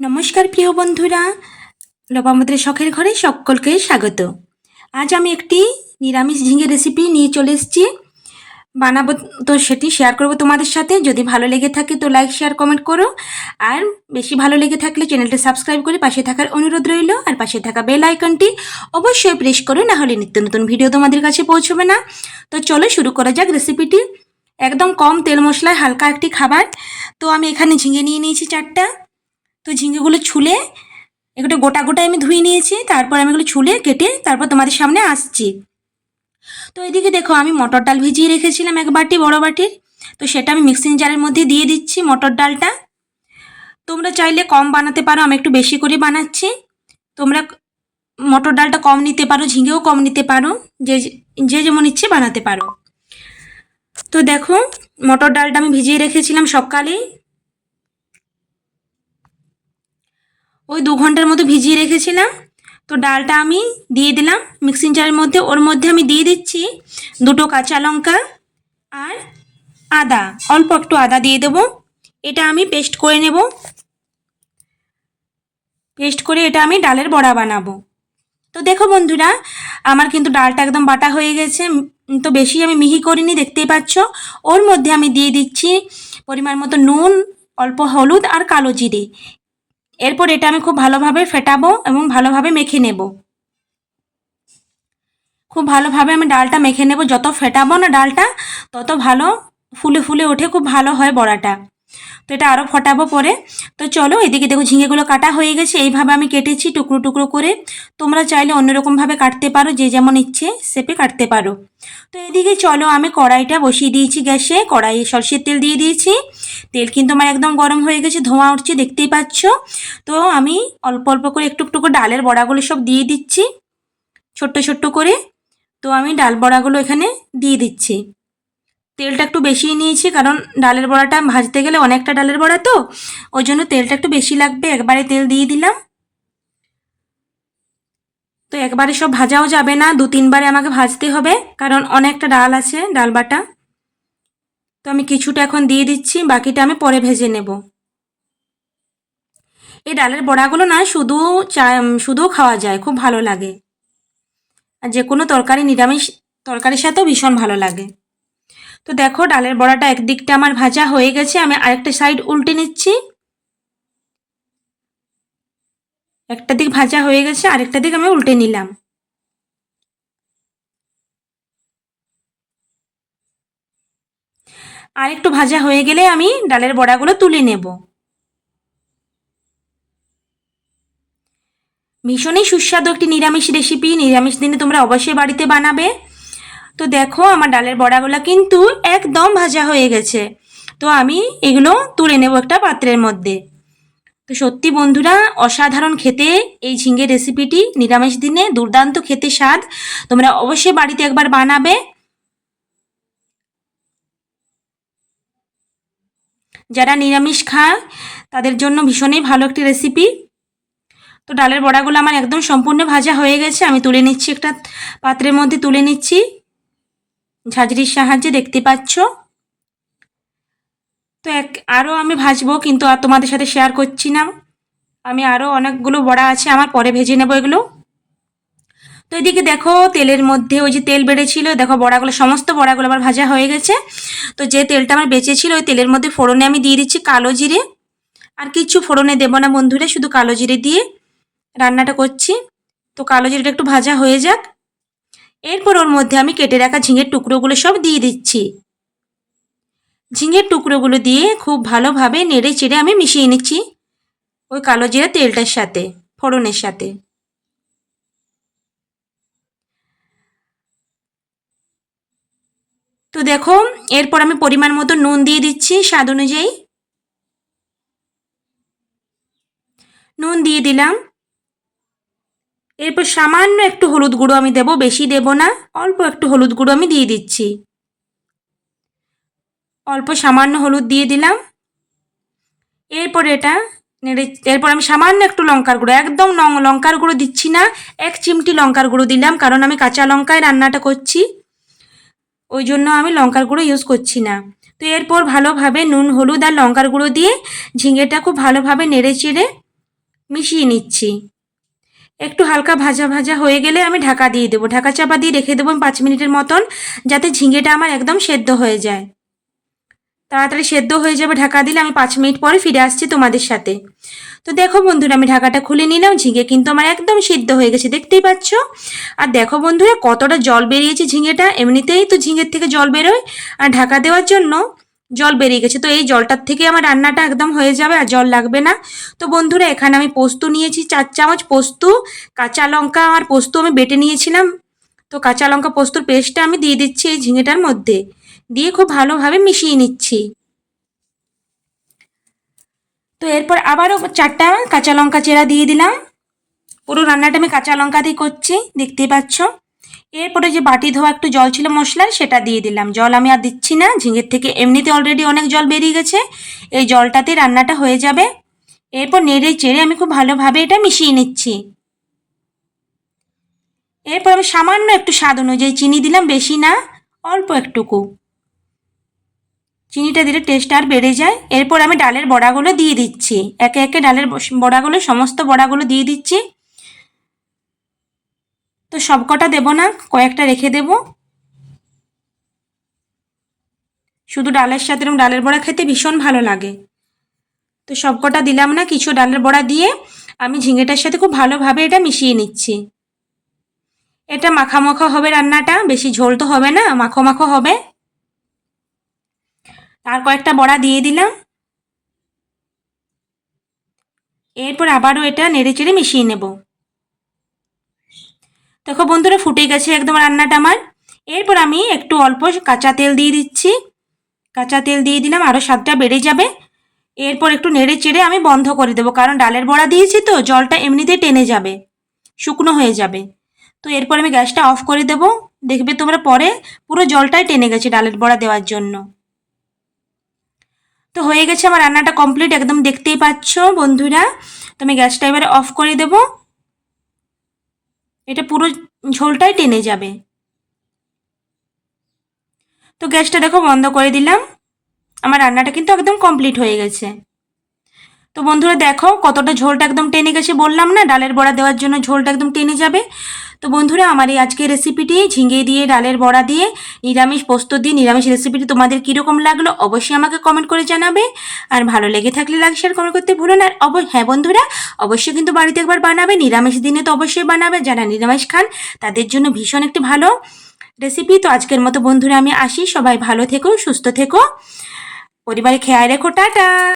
নমস্কার, প্রিয় বন্ধুরা। লোপামুদ্রের শখের ঘরে সকলকে স্বাগত। আজ আমি একটি নিরামিষ ঝিঙে রেসিপি নিয়ে চলে এসেছি। বানাবো তো সেটি শেয়ার করব তোমাদের সাথে। যদি ভালো লেগে থাকে তো লাইক শেয়ার কমেন্ট করো। আর বেশি ভালো লেগে থাকলে চ্যানেলটি সাবস্ক্রাইব করে পাশে থাকার অনুরোধ রইল। আর পাশে থাকা বেল আইকনটি অবশ্যই প্রেস করো, না হলে নিত্য নতুন ভিডিও তোমাদের কাছে পৌঁছবে না। তো চলো শুরু করা যাক রেসিপিটি একদম কম তেল মশলায় হালকা একটি খাবার। তো আমি এখানে ঝিঙে নিয়ে নিয়েছি চারটা। তো ঝিঙেগুলো ছুলে একটু গোটা গোটা আমি ধুয়ে নিয়েছি, তারপর আমি এগুলো ছুলে কেটে তারপর তোমাদের সামনে আসছি। তো এদিকে দেখো আমি মটর ডাল ভিজিয়ে রেখেছিলাম এক বাটি বড় বাটির, তো সেটা আমি মিক্সিং জারের মধ্যে দিয়ে দিচ্ছি মটর ডালটা। তোমরা চাইলে কম বানাতে পারো, আমি একটু বেশি করে বানাচ্ছি। তোমরা মটর ডালটা কম নিতে পারো ঝিঙেও কম নিতে পারো, যে যে যেমন ইচ্ছে বানাতে পারো। তো দেখো মটর ডালটা আমি ভিজিয়ে রেখেছিলাম সকালেই ওই দু ঘণ্টার মতো ভিজিয়ে রেখেছিলাম। তো ডালটা আমি দিয়ে দিলাম। মিক্সিং জারের মধ্যে, ওর মধ্যে আমি দিয়ে দিচ্ছি দুটো কাঁচা লঙ্কা আর আদা। অল্প একটু আদা দিয়ে দেবো। এটা আমি পেস্ট করে নেব। পেস্ট করে এটা আমি ডালের বড়া বানাবো। তো দেখো বন্ধুরা, আমার কিন্তু ডালটা একদম বাটা হয়ে গেছে। তো বেশি আমি মিহি করিনি, দেখতেই পাচ্ছ। ওর মধ্যে আমি দিয়ে দিচ্ছি পরিমাণ মতো নুন, অল্প হলুদ আর কালো জিরে। এরপর এটা আমি খুব ভালোভাবে ফেটাবো এবং ভালোভাবে মেখে নেব। খুব ভালোভাবে আমি ডালটা মেখে নেব। যত ফেটাবো না ডালটা, তত ভালো ফুলে ফুলে ওঠে, খুব ভালো হয় বড়াটা। তো এটা আরও ফটাবো পরে। তো চলো এদিকে দেখো ঝিঙেগুলো কাটা হয়ে গেছে, এইভাবে আমি কেটেছি টুকরো টুকরো করে। তোমরা চাইলে অন্যরকমভাবে কাটতে পারো, যে যেমন ইচ্ছে সেপে কাটতে পারো। তো এদিকে চলো আমি কড়াইটা বসিয়ে দিয়েছি গ্যাসে, কড়াইয়ে সরষের তেল দিয়ে দিয়েছি। তেল কিন্তু আমার একদম গরম হয়ে গেছে, ধোঁয়া উঠছে, দেখতেই পাচ্ছ। তো আমি অল্প অল্প করে একটু একটু করে ডালের বড়াগুলো সব দিয়ে দিচ্ছি, ছোট্ট ছোট্ট করে। তো আমি ডাল বড়াগুলো এখানে দিয়ে দিচ্ছি। তেলটা একটু বেশি নিয়েছি, কারণ ডালের বড়াটা ভাজতে গেলে অনেকটা ডালের বড়া তো, ওই জন্য তেলটা একটু বেশি লাগবে, একবারে তেল দিয়ে দিলাম। তো একবারে সব ভাজাও যাবে না, দু তিনবারে আমাকে ভাজতে হবে, কারণ অনেকটা ডাল আছে, ডাল বাটা। তো আমি কিছুটা এখন দিয়ে দিচ্ছি, বাকিটা আমি পরে ভেজে নেব। এই ডালের বড়াগুলো না শুধু চা শুধুও খাওয়া যায়, খুব ভালো লাগে। আর যে কোনো তরকারি নিরামিষ, তরকারির সাথেও ভীষণ ভালো লাগে। তো দেখো, ডালের বড়াটা একদিকটা আমার ভাজা হয়ে গেছে, আমি আরেকটা সাইড উল্টে নিচ্ছি। একটা দিক ভাজা হয়ে গেছে, আরেকটা দিক আমি উল্টে নিলাম। আর একটু ভাজা হয়ে গেলে আমি ডালের বড়াগুলো তুলে নেব। ভীষণই সুস্বাদু একটি নিরামিষ রেসিপি নিরামিষ দিনে তোমরা অবশ্যই বাড়িতে বানাবে। তো দেখো আমার ডালের বড়াগুলো কিন্তু একদম ভাজা হয়ে গেছে। তো আমি এগুলো তুলে নেব একটা পাত্রের মধ্যে। তো সত্যি বন্ধুরা, অসাধারণ খেতে এই ঝিঙে রেসিপিটি নিরামিষ দিনে দুর্দান্ত খেতে স্বাদ। তোমরা অবশ্যই বাড়িতে একবার বানাবে। যারা নিরামিষ খায়, তাদের জন্য ভীষণই ভালো একটি রেসিপি। তো ডালের বড়াগুলো আমার একদম সম্পূর্ণ ভাজা হয়ে গেছে। আমি তুলে নিচ্ছি একটা পাত্রের মধ্যে তুলে নিচ্ছি। ঝাঁঝরির সাহায্যে দেখতে পাচ্ছ? তো এক আরও আমি ভাজবো, কিন্তু আর তোমাদের সাথে শেয়ার করছি না। আমি আরও অনেকগুলো বড়া আছে, আমার পরে ভেজে নেব এগুলো। তো এদিকে দেখো, তেলের মধ্যে ওই যে তেল বেড়েছিল, দেখো বড়াগুলো, সমস্ত বড়াগুলো আমার ভাজা হয়ে গেছে। তো যে তেলটা আমার বেঁচেছিল, ওই তেলের মধ্যে ফোড়নে আমি দিয়ে দিচ্ছি কালো জিরে। আর কিছু ফোড়নে দেবো না বন্ধুরা, শুধু কালো জিরে দিয়ে রান্নাটা করছি। তো কালো জিরেটা একটু ভাজা হয়ে যাক। এরপর ওর মধ্যে আমি কেটে রাখা ঝিঙের টুকরোগুলো সব দিয়ে দিচ্ছি। ঝিঙের টুকরোগুলো দিয়ে খুব ভালোভাবে নেড়ে চেড়ে আমি মিশিয়ে নিচ্ছি ওই কালো জিরা তেলটার সাথে, ফোড়নের সাথে। তো দেখো, এরপর আমি পরিমাণ মতো নুন দিয়ে দিচ্ছি স্বাদ অনুযায়ী। নুন দিয়ে দিলাম। এরপর সামান্য একটু হলুদ গুঁড়ো আমি দেব, বেশি দেব না, অল্প একটু হলুদ গুঁড়ো আমি দিয়ে দিচ্ছি। অল্প সামান্য হলুদ দিয়ে দিলাম। এরপর এটা নেড়ে, এরপর আমি সামান্য একটু লঙ্কার গুঁড়ো, একদম লঙ্কার গুঁড়ো দিচ্ছি না, এক চিমটি লঙ্কার গুঁড়ো দিলাম, কারণ আমি কাঁচা লঙ্কায় রান্নাটা করছি, ওই জন্য আমি লঙ্কার গুঁড়ো ইউজ করছি না। তো এরপর ভালোভাবে নুন, হলুদ আর লঙ্কার গুঁড়ো দিয়ে ঝিঙেটা খুব ভালোভাবে নেড়ে চেড়ে মিশিয়ে নিচ্ছি। একটু হালকা ভাজা ভাজা হয়ে গেলে আমি ঢাকা দিয়ে দেবো। ঢাকা চাপা দিয়ে রেখে দেবো পাঁচ মিনিটের মতন, যাতে ঝিঙেটা আমার একদম সেদ্ধ হয়ে যায়। তাড়াতাড়ি সেদ্ধ হয়ে যাবে ঢাকা দিলে আমি পাঁচ মিনিট পরে ফিরে আসছি তোমাদের সাথে। তো দেখো বন্ধুরা, আমি ঢাকাটা খুলে নিলাম ঝিঙে কিন্তু আমার একদম সিদ্ধ হয়ে গেছে, দেখতেই পাচ্ছ? আর দেখো বন্ধুরা, কতটা জল বেরিয়েছে ঝিঙেটা এমনিতেই তো ঝিঙের থেকে জল বেরোয়। আর ঢাকা দেওয়ার জন্য জল বেরিয়ে গেছে। তো এই জলটার থেকে আমার রান্নাটা একদম হয়ে যাবে আর জল লাগবে না। তো বন্ধুরা, এখানে আমি পোস্ত নিয়েছি, চার চামচ পোস্ত, কাঁচা লঙ্কা আর পোস্ত আমি বেটে নিয়েছিলাম। তো কাঁচা লঙ্কা পোস্তর পেস্টটা আমি দিয়ে দিচ্ছি এই ঝিঙেটার মধ্যে। দিয়ে খুব ভালোভাবে মিশিয়ে নিচ্ছি। তো এরপর আবারও চারটা কাঁচা লঙ্কা চেরা দিয়ে দিলাম। পুরো রান্নাটা আমি কাঁচা লঙ্কা দিয়ে করছি, দেখতেই পাচ্ছ। এরপরে যে বাটি ধোয়া একটু জল ছিল মশলার সেটা দিয়ে দিলাম। জল আমি আর দিচ্ছি না, ঝিঙের থেকে এমনিতে অলরেডি অনেক জল বেরিয়ে গেছে। এই জলটাতে রান্নাটা হয়ে যাবে। এরপর নেড়ে চেড়ে আমি খুব ভালোভাবে এটা মিশিয়ে নিচ্ছি। এরপর আমি সামান্য একটু স্বাদ অনুযায়ী চিনি দিলাম, বেশি না, অল্প একটুকু। চিনিটা দিলে টেস্ট আর বেড়ে যায়। এরপর আমি ডালের বড়াগুলো দিয়ে দিচ্ছি। একে একে ডালের বড়াগুলো, সমস্ত বড়াগুলো দিয়ে দিচ্ছি। তো সবকটা দেবো না, কয়েকটা রেখে দেব। শুধু ডালের সাথে এরকম ডালের বড়া খেতে ভীষণ ভালো লাগে। তো সবকটা দিলাম না, কিছু ডালের বড়া দিয়ে আমি ঝিঙেটার সাথে খুব ভালোভাবে এটা মিশিয়ে নিচ্ছি। এটা মাখা মাখা হবে রান্নাটা, বেশি ঝোল তো হবে না, মাখো মাখো হবে। আর কয়েকটা বড়া দিয়ে দিলাম। এরপর আবারও এটা নেড়ে চেড়ে মিশিয়ে নেব। দেখো বন্ধুরা, ফুটে গেছে একদম রান্নাটা আমার। এরপর আমি একটু অল্প কাঁচা তেল দিয়ে দিচ্ছি। কাঁচা তেল দিয়ে দিলাম আরও স্বাদটা বেড়ে যাবে। এরপর একটু নেড়ে চেড়ে আমি বন্ধ করে দেবো, কারণ ডালের বড়া দিয়েছি তো, জলটা এমনিতেই টেনে যাবে, শুকনো হয়ে যাবে। তো এরপর আমি গ্যাসটা অফ করে দেব। দেখবে তোমরা পরে পুরো জলটাই টেনে গেছে ডালের বড়া দেওয়ার জন্য। তো হয়ে গেছে আমার রান্নাটা কমপ্লিট, একদম দেখতেই পাচ্ছ বন্ধুরা। তো আমি গ্যাসটা এবারে অফ করে দেব। এটা পুরো ঝোলটাই টেনে যাবে। তো গ্যাসটা দেখো বন্ধ করে দিলাম। আমার রান্নাটা কিন্তু একদম কমপ্লিট হয়ে গেছে। তো বন্ধুরা দেখো কতটা ঝোলটা একদম টেনে গেছে বললাম না, ডালের বড়া দেওয়ার জন্য ঝোলটা একদম টেনে যাবে। তো বন্ধুরা আমার এই আজকের রেসিপিটি ঝিঙে দিয়ে, ডালের বড়া দিয়ে, নিরামিষ পোস্ত দিয়ে, নিরামিষ রেসিপিটি তোমাদের কীরকম লাগল অবশ্যই আমাকে কমেন্ট করে জানাবে। আর ভালো লেগে থাকলে লাইক শেয়ার কমেন্ট করতে ভুলো না। আর অব হ্যাঁ বন্ধুরা, অবশ্যই কিন্তু বাড়িতে একবার বানাবে, নিরামিষ দিনে তো অবশ্যই বানাবে। যারা নিরামিষ খান, তাদের জন্য ভীষণ একটি ভালো রেসিপি তো আজকের মতো বন্ধুরা আমি আসি, সবাই ভালো থেকো, সুস্থ থেকো। পরিবারে খেয়াল রেখো, টাটা।